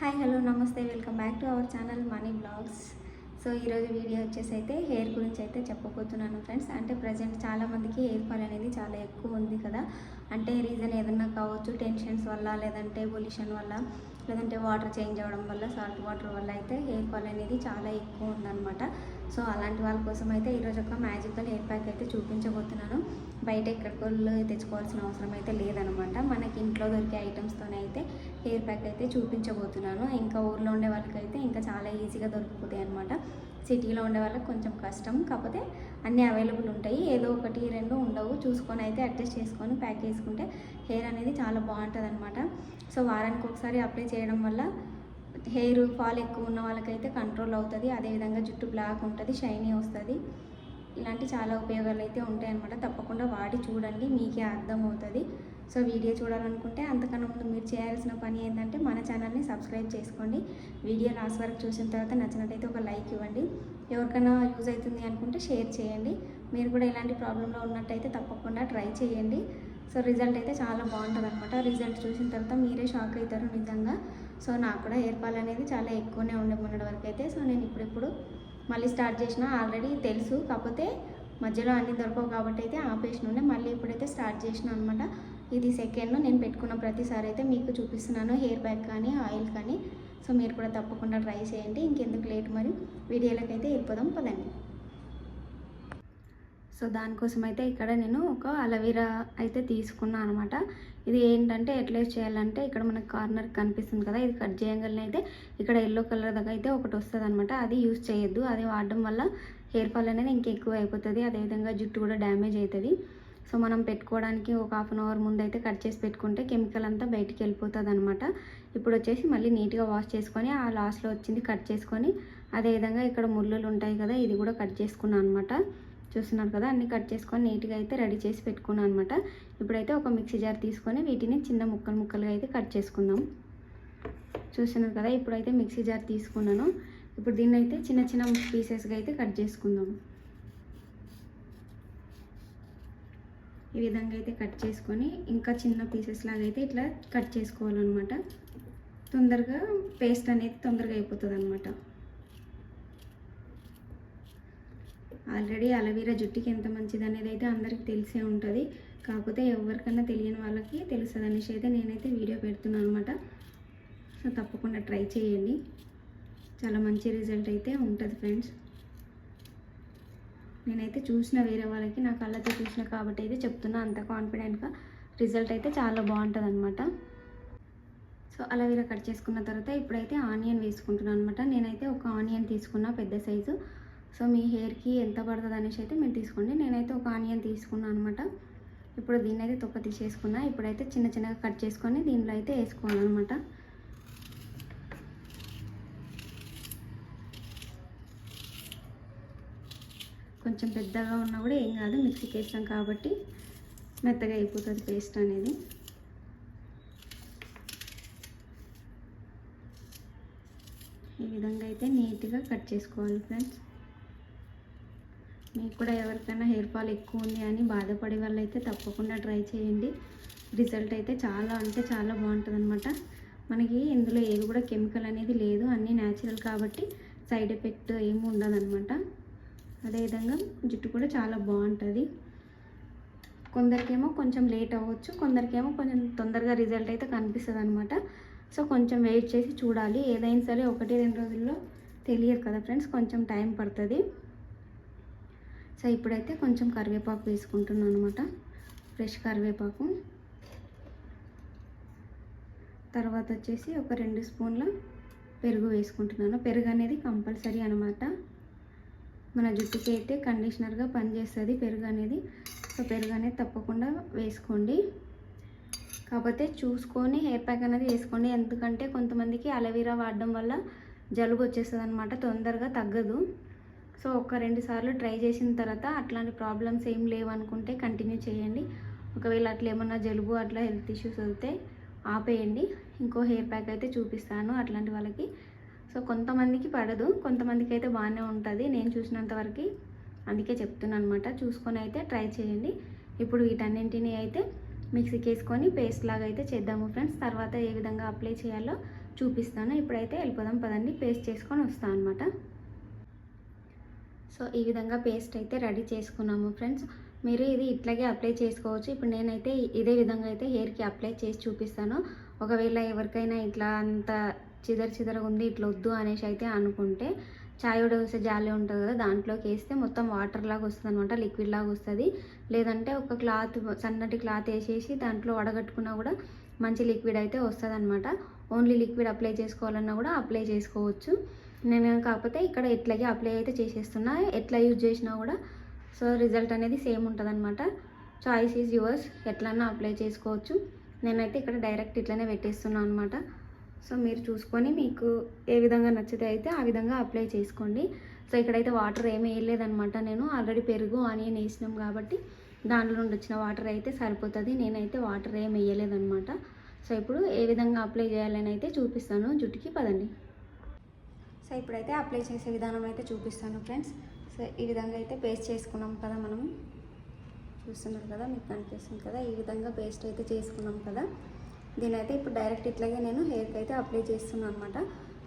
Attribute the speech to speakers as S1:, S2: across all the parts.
S1: Hi hello నమస్తే. Welcome back to our channel money blogs. So ఈరోజు video వచ్చేసి అయితే హెయిర్ గురించి అయితే చెప్పబోతున్నాను ఫ్రెండ్స్. అంటే ప్రజెంట్ చాలామందికి హెయిర్ ఫాల్ అనేది చాలా ఎక్కువ ఉంది కదా. అంటే రీజన్ ఏదన్నా కావచ్చు టెన్షన్స్ వల్ల లేదంటే పొల్యూషన్ వల్ల లేదంటే వాటర్ చేంజ్ అవ్వడం వల్ల సాల్ట్ వాటర్ వల్ల అయితే హెయిర్ ఫాల్ అనేది చాలా ఎక్కువ ఉందన్నమాట. సో అలాంటి వాళ్ళ కోసం అయితే ఈరోజు ఒక మ్యాజికల్ హెయిర్ ప్యాక్ అయితే చూపించబోతున్నాను. బయట ఎక్కడికి తెచ్చుకోవాల్సిన అవసరం అయితే లేదనమాట. మనకి ఇంట్లో దొరికే ఐటమ్స్తోనే అయితే హెయిర్ ప్యాక్ అయితే చూపించబోతున్నాను. ఇంకా ఊర్లో ఉండే వాళ్ళకైతే ఇంకా చాలా ఈజీగా దొరికిపోతాయి అనమాట సిటీలో ఉండే వాళ్ళకి కొంచెం కష్టం. కాకపోతే అన్నీ అవైలబుల్ ఉంటాయి. ఏదో ఒకటి రెండు ఉండవు. చూసుకొని అయితే అడ్జస్ట్ చేసుకొని ప్యాక్ చేసుకుంటే హెయిర్ అనేది చాలా బాగుంటుంది అనమాట సో వారానికి ఒకసారి అప్లై చేయడం వల్ల హెయిర్ ఫాల్ ఎక్కువ ఉన్న వాళ్ళకైతే కంట్రోల్ అవుతుంది. అదేవిధంగా జుట్టు బ్లాక్ ఉంటుంది షైనీ వస్తుంది. ఇలాంటి చాలా ఉపయోగాలు అయితే ఉంటాయి అనమాట తప్పకుండా వాడి చూడండి మీకే అర్థమవుతుంది సో వీడియో చూడాలనుకుంటే అంతకన్నా ముందు మీరు చేయాల్సిన పని ఏంటంటే మన ఛానల్ని సబ్స్క్రైబ్ చేసుకోండి. వీడియో లాస్ట్ వరకు చూసిన తర్వాత నచ్చినట్టయితే ఒక లైక్ ఇవ్వండి. ఎవరికైనా యూజ్ అవుతుంది అనుకుంటే షేర్ చేయండి. మీరు కూడా ఇలాంటి ప్రాబ్లంలో ఉన్నట్టయితే తప్పకుండా ట్రై చేయండి. సో రిజల్ట్ అయితే చాలా బాగుంటుంది అనమాట రిజల్ట్ చూసిన తర్వాత మీరే షాక్ అవుతారు నిజంగా. సో నాకు కూడా హెయిర్ ఫాల్ అనేది చాలా ఎక్కువనే ఉండే మొన్నటి వరకు అయితే. సో నేను ఇప్పుడిప్పుడు మళ్ళీ స్టార్ట్ చేసిన ఆల్రెడీ తెలుసు. కాకపోతే మధ్యలో అన్ని దొరకవు కాబట్టి అయితే ఆపేసిన ఉండే. మళ్ళీ ఇప్పుడైతే స్టార్ట్ చేసిన అనమాట ఇది సెకండ్ నేను పెట్టుకున్న ప్రతిసారి అయితే మీకు చూపిస్తున్నాను. హెయిర్ బ్యాగ్ కానీ ఆయిల్ కానీ. సో మీరు కూడా తప్పకుండా ట్రై చేయండి. ఇంకెందుకు లేట్ మరి? వీడియోలోకి అయితే వెళ్ళిపోదాం. పదండి. సో దానికోసం అయితే ఇక్కడ నేను ఒక అలవీరా అయితే తీసుకున్నాను అనమాట. ఇది ఏంటంటే ఎట్లా చేయాలంటే ఇక్కడ మనకు కార్నర్ కనిపిస్తుంది కదా ఇది కట్ చేయగలనే అయితే ఇక్కడ ఎల్లో కలర్ దగ్గర అయితే ఒకటి వస్తుంది అనమాట. అది యూస్ చేయొద్దు అది వాడడం వల్ల హెయిర్ ఫాల్ అనేది ఇంకా ఎక్కువ అయిపోతుంది అదేవిధంగా జుట్టు కూడా డ్యామేజ్ అవుతుంది సో మనం పెట్టుకోవడానికి ఒక హాఫ్ అన్ అవర్ ముందు అయితే కట్ చేసి పెట్టుకుంటే కెమికల్ అంతా బయటికి వెళ్ళిపోతుంది అనమాట. ఇప్పుడు వచ్చేసి మళ్ళీ నీట్గా వాష్ చేసుకొని ఆ లాస్ట్లో వచ్చింది కట్ చేసుకొని అదేవిధంగా ఇక్కడ ముళ్ళులు ఉంటాయి కదా ఇది కూడా కట్ చేసుకున్నాను అనమాట. చూస్తున్నారు కదా అన్ని కట్ చేసుకొని నీట్గా అయితే రెడీ చేసి పెట్టుకున్నాను అనమాట ఇప్పుడైతే ఒక మిక్సీ జార్ తీసుకొని వీటిని చిన్న ముక్కలు ముక్కలుగా అయితే కట్ చేసుకుందాం. చూస్తున్నారు కదా ఇప్పుడైతే మిక్సీ జార్ తీసుకున్నాను. ఇప్పుడు దీన్ని అయితే చిన్న చిన్న పీసెస్గా అయితే కట్ చేసుకుందాం. ఈ విధంగా అయితే కట్ చేసుకొని ఇంకా చిన్న పీసెస్ లాగా అయితే ఇట్లా కట్ చేసుకోవాలన్నమాట. తొందరగా పేస్ట్ అనేది తొందరగా అయిపోతుంది అనమాట ఆల్రెడీ అలవీరా జుట్టుకి ఎంత మంచిది అనేది అయితే అందరికీ తెలిసే ఉంటుంది. కాకపోతే ఎవరికన్నా తెలియని వాళ్ళకి తెలుస్తుంది అనేసి అయితే నేనైతే వీడియో పెడుతున్నాను అనమాట సో తప్పకుండా ట్రై చేయండి. చాలా మంచి రిజల్ట్ అయితే ఉంటుంది ఫ్రెండ్స్. నేనైతే చూసిన వేరే వాళ్ళకి నా కళ్ళతో చూసిన కాబట్టి అయితే చెప్తున్నా అంత కాన్ఫిడెంట్గా. రిజల్ట్ అయితే చాలా బాగుంటుంది అనమాట సో అలవీరా కట్ చేసుకున్న తర్వాత ఇప్పుడైతే ఆనియన్ వేసుకుంటున్నాను అనమాట నేనైతే ఒక ఆనియన్ తీసుకున్నా పెద్ద సైజు. సో మీ హెయిర్కి ఎంత పడుతుంది అనేసి అయితే మీరు తీసుకోండి. నేనైతే ఒక ఆనియన్ తీసుకున్నాను అనమాట ఇప్పుడు దీన్ని అయితే తొక్క తీసేసుకున్నా. ఇప్పుడైతే చిన్న చిన్నగా కట్ చేసుకొని దీనిలో అయితే వేసుకోవాలి అనమాట కొంచెం పెద్దగా ఉన్నా కూడా ఏం కాదు. మిక్సీకి వేస్తాం కాబట్టి మెత్తగా అయిపోతుంది పేస్ట్ అనేది. ఈ విధంగా అయితే నీట్గా కట్ చేసుకోవాలి ఫ్రెండ్స్. మీకు కూడా ఎవరికైనా హెయిర్ ఫాల్ ఎక్కువ ఉంది అని బాధపడే వాళ్ళు అయితే తప్పకుండా ట్రై చేయండి. రిజల్ట్ అయితే చాలా అంటే చాలా బాగుంటుంది అనమాట మనకి ఇందులో ఏది కూడా కెమికల్ అనేది లేదు అన్నీ న్యాచురల్ కాబట్టి సైడ్ ఎఫెక్ట్ ఏమి ఉండదన్నమాట. అదేవిధంగా జుట్టు కూడా చాలా బాగుంటుంది. కొందరికేమో కొంచెం లేట్ అవ్వచ్చు కొందరికేమో కొంచెం తొందరగా రిజల్ట్ అయితే కనిపిస్తుంది అనమాట సో కొంచెం వెయిట్ చేసి చూడాలి. ఏదైనా సరే ఒకటి రెండు రోజుల్లో తెలియదు కదా ఫ్రెండ్స్ కొంచెం టైం పడుతుంది. సో ఇప్పుడైతే కొంచెం కరివేపాకు వేసుకుంటున్నాను అనమాట ఫ్రెష్ కరివేపాకు. తర్వాత వచ్చేసి ఒక రెండు స్పూన్ల పెరుగు వేసుకుంటున్నాను. పెరుగు అనేది కంపల్సరీ అనమాట మన జుట్టుకి అయితే కండిషనర్గా పనిచేస్తుంది పెరుగు అనేది. సో పెరుగు అనేది తప్పకుండా వేసుకోండి. కాకపోతే చూసుకొని హెయిర్ ప్యాక్ అనేది వేసుకోండి. ఎందుకంటే కొంతమందికి అలవీరా వాడడం వల్ల జలుబు వచ్చేస్తుంది అనమాట తొందరగా తగ్గదు. సో ఒక రెండు సార్లు ట్రై చేసిన తర్వాత అట్లాంటి ప్రాబ్లమ్స్ ఏం లేవు అనుకుంటే కంటిన్యూ చేయండి. ఒకవేళ అట్లా ఏమన్నా జలుబు అట్లా హెల్త్ ఇష్యూస్ అయితే ఆపేయండి. ఇంకో హెయిర్ ప్యాక్ అయితే చూపిస్తాను అట్లాంటి వాళ్ళకి. సో కొంతమందికి పడదు కొంతమందికి అయితే బాగానే ఉంటుంది. నేను చూసినంత వరకు అందుకే చెప్తున్నాను అనమాట చూసుకొని అయితే ట్రై చేయండి. ఇప్పుడు వీటన్నింటినీ అయితే మిక్సీకి వేసుకొని పేస్ట్ లాగా అయితే చేద్దాము ఫ్రెండ్స్. తర్వాత ఏ విధంగా అప్లై చేయాలో చూపిస్తాను. ఇప్పుడైతే వెళ్ళిపోదాం పదండి. పేస్ట్ చేసుకొని వస్తాను అనమాట సో ఈ విధంగా పేస్ట్ అయితే రెడీ చేసుకున్నాము ఫ్రెండ్స్. మీరు ఇది ఇట్లాగే అప్లై చేసుకోవచ్చు. ఇప్పుడు నేనైతే ఇదే విధంగా అయితే హెయిర్కి అప్లై చేసి చూపిస్తాను. ఒకవేళ ఎవరికైనా ఇట్లా అంత చిదర చిదర ఉంది ఇట్లా వద్దు అనేసి అయితే అనుకుంటే చాయ్ వేసే జాలి ఉంటుంది కదా దాంట్లోకి వేస్తే మొత్తం వాటర్ లాగా వస్తుంది అనమాట లిక్విడ్ లాగా వస్తుంది. లేదంటే ఒక క్లాత్ సన్నటి క్లాత్ వేసేసి దాంట్లో వడగట్టుకున్నా కూడా మంచి లిక్విడ్ అయితే వస్తుంది అనమాట ఓన్లీ లిక్విడ్ అప్లై చేసుకోవాలన్నా కూడా అప్లై చేసుకోవచ్చు. నేను కాకపోతే ఇక్కడ ఎట్లాగే అప్లై అయితే చేసేస్తున్నా. ఎట్లా యూజ్ చేసినా కూడా సో రిజల్ట్ అనేది సేమ్ ఉంటుంది అనమాట చాయిస్ ఈజ్ యువర్స్ ఎట్లన్నా అప్లై చేసుకోవచ్చు. నేనైతే ఇక్కడ డైరెక్ట్ ఇట్లనే పెట్టేస్తున్నాను అనమాట సో మీరు చూసుకొని మీకు ఏ విధంగా నచ్చితే అయితే ఆ విధంగా అప్లై చేసుకోండి. సో ఇక్కడైతే వాటర్ ఏమీ వేయలేదనమాట నేను. ఆల్రెడీ పెరుగు ఆనియన్ వేసినాం కాబట్టి దాంట్లో నుండి వచ్చిన వాటర్ అయితే సరిపోతుంది. నేనైతే వాటర్ ఏమి వేయలేదనమాట సో ఇప్పుడు ఏ విధంగా అప్లై చేయాలని అయితే చూపిస్తాను. జుట్టుకి పదండి. సో ఇప్పుడైతే అప్లై చేసే విధానం అయితే చూపిస్తాను ఫ్రెండ్స్ సో ఈ విధంగా అయితే పేస్ట్ చేసుకున్నాం కదా మనం చూస్తున్నారు కదా మీకు కనిపిస్తుంది కదా ఈ విధంగా పేస్ట్ అయితే చేసుకున్నాం కదా. దీని అయితే ఇప్పుడు డైరెక్ట్ ఇట్లాగే నేను హెయిర్కి అయితే అప్లై చేస్తున్నాను అనమాట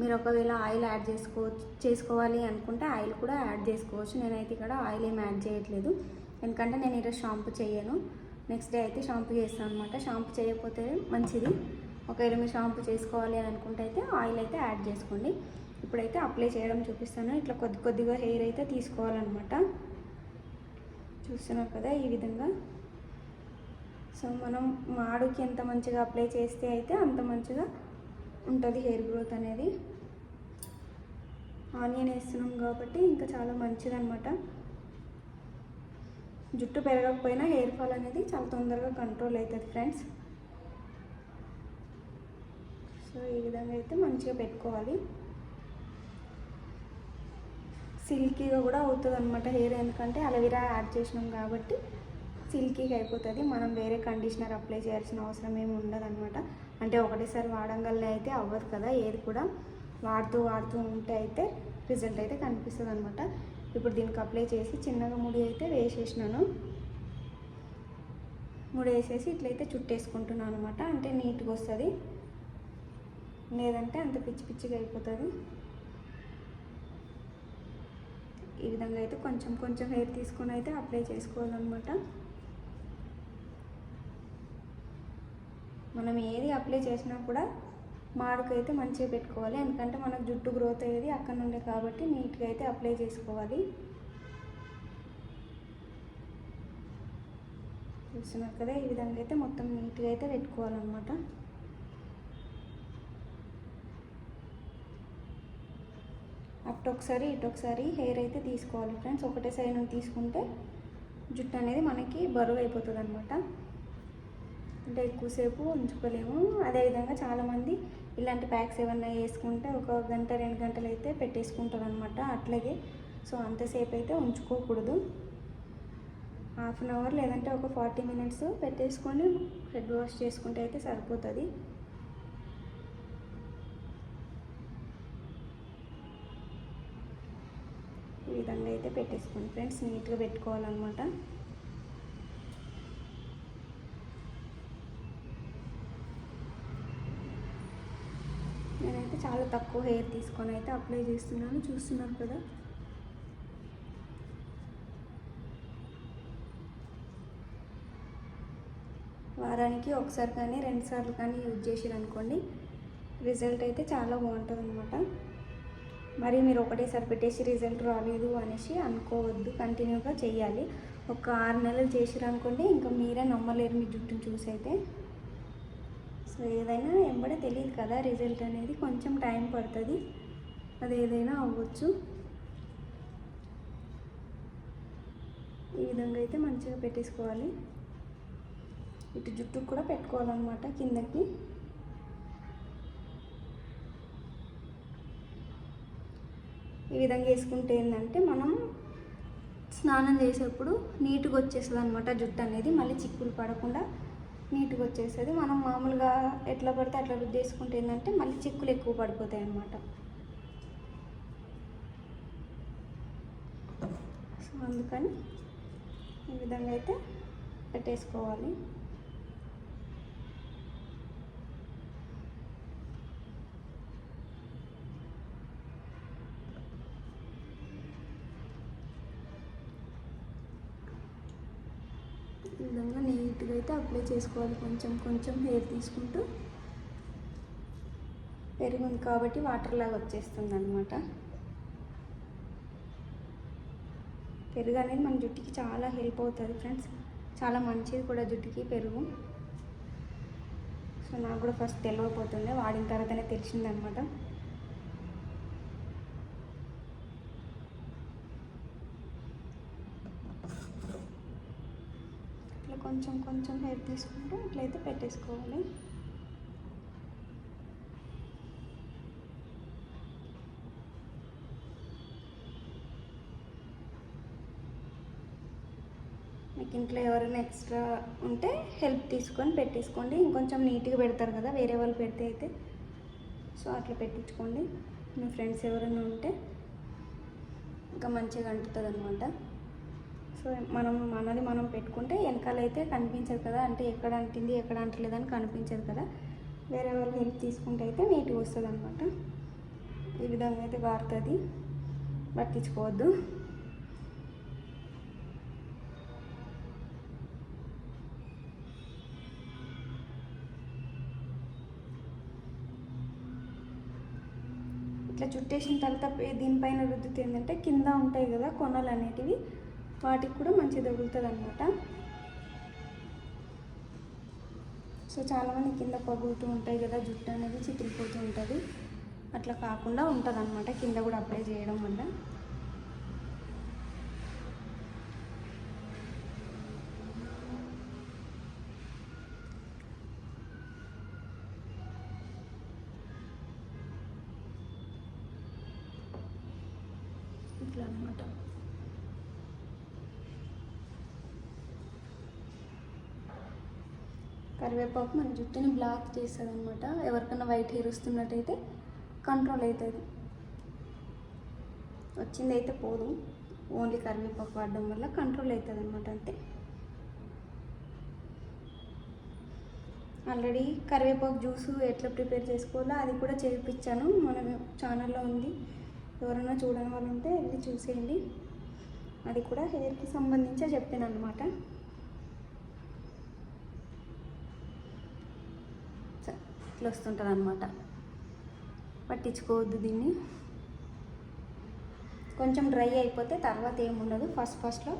S1: మీరు ఒకవేళ ఆయిల్ యాడ్ చేసుకోవచ్చు చేసుకోవాలి అనుకుంటే ఆయిల్ కూడా యాడ్ చేసుకోవచ్చు. నేనైతే ఇక్కడ ఆయిల్ ఏం యాడ్ చేయట్లేదు. ఎందుకంటే నేను ఈరోజు షాంపూ చేయను. నెక్స్ట్ డే అయితే షాంపూ చేస్తాను అనమాట షాంపూ చేయకపోతే మంచిది. ఒకవేళ మీరు షాంపూ చేసుకోవాలి అని అనుకుంటే అయితే ఆయిల్ అయితే యాడ్ చేసుకోండి. ఇప్పుడైతే అప్లై చేయడం చూపిస్తాను. ఇట్లా కొద్ది కొద్దిగా హెయిర్ అయితే తీసుకోవాలన్నమాట. చూస్తున్నారు కదా ఈ విధంగా. సో మనం మాడుకి ఎంత మంచిగా అప్లై చేస్తే అయితే అంత మంచిగా ఉంటుంది హెయిర్ గ్రోత్ అనేది. ఆనియన్ వేస్తున్నాం కాబట్టి ఇంకా చాలా మంచిదన్నమాట. జుట్టు పెరగకపోయినా హెయిర్ ఫాల్ అనేది చాలా తొందరగా కంట్రోల్ అవుతుంది ఫ్రెండ్స్ సో ఈ విధంగా అయితే మంచిగా పెట్టుకోవాలి. సిల్కీగా కూడా అవుతుంది అనమాట హెయిర్. ఎందుకంటే అలవీరా యాడ్ చేసినాం కాబట్టి సిల్కీగా అయిపోతుంది. మనం వేరే కండిషనర్ అప్లై చేయాల్సిన అవసరం ఏమి ఉండదు అనమాట అంటే ఒకటేసారి వాడంగల్నే అయితే అవ్వదు కదా. ఏది కూడా వాడుతూ వాడుతూ ఉంటే అయితే రిజల్ట్ అయితే కనిపిస్తుంది అనమాట ఇప్పుడు దీనికి అప్లై చేసి చిన్నగా ముడి అయితే వేసేసినాను. ముడి వేసేసి ఇట్లయితే చుట్టేసుకుంటున్నాను అనమాట అంటే నీట్గా వస్తుంది. లేదంటే అంత పిచ్చి పిచ్చిగా అయిపోతుంది. ఈ విధంగా అయితే కొంచెం కొంచెం హెయిర్ తీసుకొని అయితే అప్లై చేసుకోవాలన్నమాట. మనం ఏది అప్లై చేసినా కూడా మాడుకు అయితే మంచిగా పెట్టుకోవాలి. ఎందుకంటే మనకు జుట్టు గ్రోత్ అయ్యేది అక్కడ నుండే కాబట్టి నీట్గా అయితే అప్లై చేసుకోవాలి. చూస్తున్నారు కదా ఈ విధంగా అయితే మొత్తం నీట్గా అయితే పెట్టుకోవాలన్నమాట. అటు ఒకసారి ఇటు ఒకసారి హెయిర్ అయితే తీసుకోవాలి ఫ్రెండ్స్. ఒకటే సైడ్ నుండి తీసుకుంటే జుట్టు అనేది మనకి బరువు అయిపోతుంది అనమాట అంటే ఎక్కువసేపు ఉంచుకోలేము. అదేవిధంగా చాలామంది ఇలాంటి ప్యాక్స్ ఏమన్నా వేసుకుంటే ఒక గంట రెండు గంటలు అయితే పెట్టేసుకుంటారు అనమాట అట్లాగే సో అంతసేపు అయితే ఉంచుకోకూడదు. హాఫ్ అన్ అవర్ లేదంటే ఒక ఫార్టీ మినిట్స్ పెట్టేసుకొని హెడ్ వాష్ చేసుకుంటే అయితే సరిపోతుంది. విధంగా అయితే పెట్టేసుకోండి. ఫ్రెండ్స్ నీట్గా పెట్టుకోవాలన్నమాట. నేనైతే చాలా తక్కువ హెయిర్ తీసుకొని అయితే అప్లై చేస్తున్నాను. చూస్తున్నారు కదా. వారానికి ఒకసారి కానీ రెండుసార్లు కానీ యూజ్ చేసారు అనుకోండి రిజల్ట్ అయితే చాలా బాగుంటుంది అనమాట మరి మీరు ఒకటేసారి పెట్టేసి రిజల్ట్ రాలేదు అనేసి అనుకోవద్దు. కంటిన్యూగా చేయాలి. ఒక ఆరు నెలలు చేసిరనుకోండి ఇంకా మీరే నమ్మలేరు మీ జుట్టును చూసి అయితే. సో ఏదైనా ఎంబడే తెలియదు కదా రిజల్ట్ అనేది. కొంచెం టైం పడుతుంది. అది ఏదైనా అవ్వచ్చు. ఈ విధంగా అయితే మంచిగా పెట్టేసుకోవాలి. ఇటు జుట్టుకు కూడా పెట్టుకోవాలన్నమాట కిందకి. ఈ విధంగా వేసుకుంటే ఏంటంటే మనం స్నానం చేసేప్పుడు నీట్గా వచ్చేస్తుంది అనమాట జుట్టు అనేది. మళ్ళీ చిక్కులు పడకుండా నీట్గా వచ్చేస్తుంది. మనం మామూలుగా ఎట్లా పడితే అట్లా రుద్ది ఏంటంటే మళ్ళీ చిక్కులు ఎక్కువ పడిపోతాయి అన్నమాట. సో అందుకని ఈ విధంగా అయితే పెట్టేసుకోవాలి. అయితే అప్లై చేసుకోవాలి. కొంచెం కొంచెం హెయిర్ తీసుకుంటూ పెరిగింది కాబట్టి వాటర్ లాగా వచ్చేస్తుంది అనమాట పెరుగు అనేది మన జుట్టుకి చాలా హెల్ప్ అవుతుంది ఫ్రెండ్స్. చాలా మంచిది కూడా జుట్టుకి పెరుగు. సో నాకు కూడా ఫస్ట్ తెలియకపోతుండే వాడిన తర్వాతనే తెలిసిందనమాట ఇట్లా కొంచెం కొంచెం హెయిర్ తీసుకుంటూ ఇట్లయితే పెట్టేసుకోవాలి. మీకు ఇంట్లో ఎవరైనా ఎక్స్ట్రా ఉంటే హెల్ప్ తీసుకొని పెట్టేసుకోండి. ఇంకొంచెం నీట్గా పెడతారు కదా వేరే వాళ్ళు పెడితే అయితే. సో అట్లా పెట్టించుకోండి. మీ ఫ్రెండ్స్ ఎవరైనా ఉంటే ఇంకా మంచిగా అంటుతుంది అనమాట సో మనం మనది మనం పెట్టుకుంటే వెనకాల అయితే కనిపించదు కదా. అంటే ఎక్కడ అంటింది ఎక్కడ అంటలేదని కనిపించదు కదా. వేరే వాళ్ళు హెల్ప్ తీసుకుంటే అయితే నీట్గా వస్తుంది అనమాట ఈ విధంగా అయితే వారుతుంది. పట్టించుకోవద్దు. ఇట్లా చుట్టేసిన తర్వాత దీనిపైన రుద్దుతుంది ఏంటంటే కింద ఉంటాయి కదా కొనలు అనేటివి. వాటికి కూడా మంచి తగులుతుంది అనమాట సో చాలామంది కింద పగులుతూ ఉంటాయి కదా జుట్టు అనేది చితికిపోతూ ఉంటుంది. అట్లా కాకుండా ఉంటుంది అనమాట కింద కూడా అప్లై చేయడం వల్ల ఇట్లా అనమాట పాప మన జుట్టుని బ్లాక్ చేస్తుంది అనమాట ఎవరికైనా వైట్ హెయిర్ వస్తున్నట్టయితే కంట్రోల్ అవుతుంది వచ్చింది అయితే పోదు. ఓన్లీ కరివేపాకు వాడడం వల్ల కంట్రోల్ అవుతుంది అనమాట అంతే. ఆల్రెడీ కరివేపాకు జ్యూస్ ఎట్లా ప్రిపేర్ చేసుకోవాలో అది కూడా చేయించాను మన ఛానల్లో ఉంది. ఎవరైనా చూడని వాళ్ళు ఉంటే వెళ్ళి చూసేయండి. అది కూడా హెయిర్కి సంబంధించే చెప్పాను అనమాట ఇట్లా వస్తుంటుంది అనమాట పట్టించుకోవద్దు దీన్ని. కొంచెం డ్రై అయిపోతే తర్వాత ఏముండదు ఫస్ట్ ఫస్ట్లో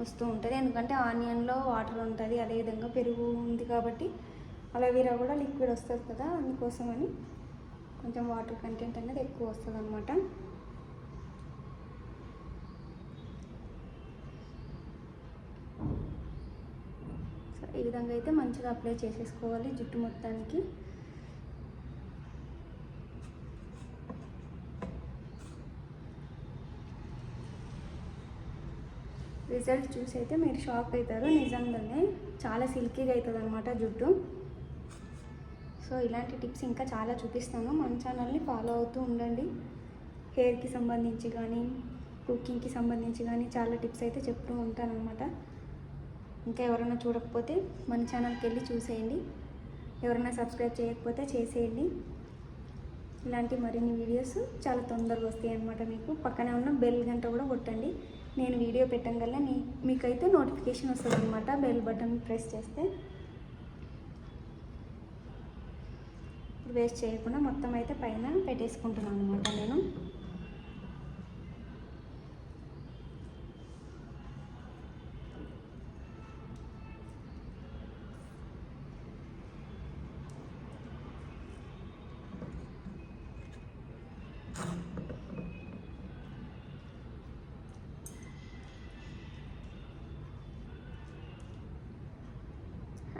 S1: వస్తూ ఉంటుంది. ఎందుకంటే ఆనియన్లో వాటర్ ఉంటుంది అదేవిధంగా పెరుగు ఉంది కాబట్టి అలోవెరా కూడా లిక్విడ్ వస్తుంది కదా అందుకోసమని కొంచెం వాటర్ కంటెంట్ అనేది ఎక్కువ వస్తుంది అనమాట సో ఈ విధంగా అయితే మంచిగా అప్లై చేసేసుకోవాలి జుట్టు మొత్తానికి. రిజల్ట్ చూసి అయితే మీరు షాక్ అవుతారు. నిజంగానే చాలా సిల్కీగా అవుతుంది అనమాట జుట్టు. సో ఇలాంటి టిప్స్ ఇంకా చాలా చూపిస్తాను. మన ఛానల్ని ఫాలో అవుతూ ఉండండి. హెయిర్కి సంబంధించి కానీ కుకింగ్కి సంబంధించి కానీ చాలా టిప్స్ అయితే చెప్తూ ఉంటాను అనమాట ఇంకా ఎవరైనా చూడకపోతే మన ఛానల్కి వెళ్ళి చూసేయండి. ఎవరైనా సబ్స్క్రైబ్ చేయకపోతే చేసేయండి. ఇలాంటి మరిన్ని వీడియోస్ చాలా తొందరగా వస్తాయి అన్నమాట మీకు. పక్కనే ఉన్న బెల్ గంట కూడా కొట్టండి. నేను వీడియో పెట్టంగల్లా నీ మీకైతే నోటిఫికేషన్ వస్తుంది అనమాట బెల్ బటన్ ప్రెస్ చేస్తే. వేస్ట్ చేయకుండా మొత్తం అయితే పైన పెట్టేసుకుంటున్నాను అనమాట నేను.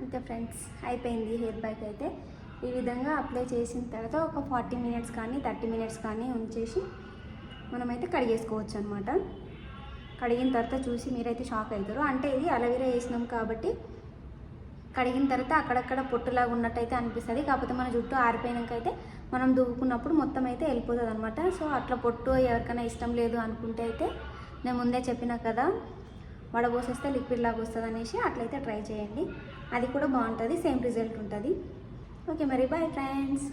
S1: ఇంకా ఫ్రెండ్స్ అయిపోయింది హెయిర్ బ్యాక్ అయితే. ఈ విధంగా అప్లై చేసిన తర్వాత ఒక ఫార్టీ మినిట్స్ కానీ థర్టీ మినిట్స్ కానీ ఉంచేసి మనమైతే కడిగేసుకోవచ్చు అనమాట కడిగిన తర్వాత చూసి మీరైతే షాక్ అవుతారు. అంటే ఇది అలవీరా వేసినాం కాబట్టి కడిగిన తర్వాత అక్కడక్కడ పొట్టులాగా ఉన్నట్టయితే అనిపిస్తుంది. కాకపోతే మన జుట్టు ఆరిపోయినాక అయితే మనం దువ్వుకున్నప్పుడు మొత్తం అయితే వెళ్ళిపోతుంది అనమాట సో అట్లా పొట్టు ఎవరికైనా ఇష్టం లేదు అనుకుంటే అయితే నేను ముందే చెప్పిన కదా వడబోసేస్తే లిక్విడ్ లాగా వస్తుంది అనేసి అట్లయితే ట్రై చేయండి. అది కూడా బాగుంటుంది సేమ్ రిజల్ట్ ఉంటుంది. ఓకే మరి బాయ్ ఫ్రెండ్స్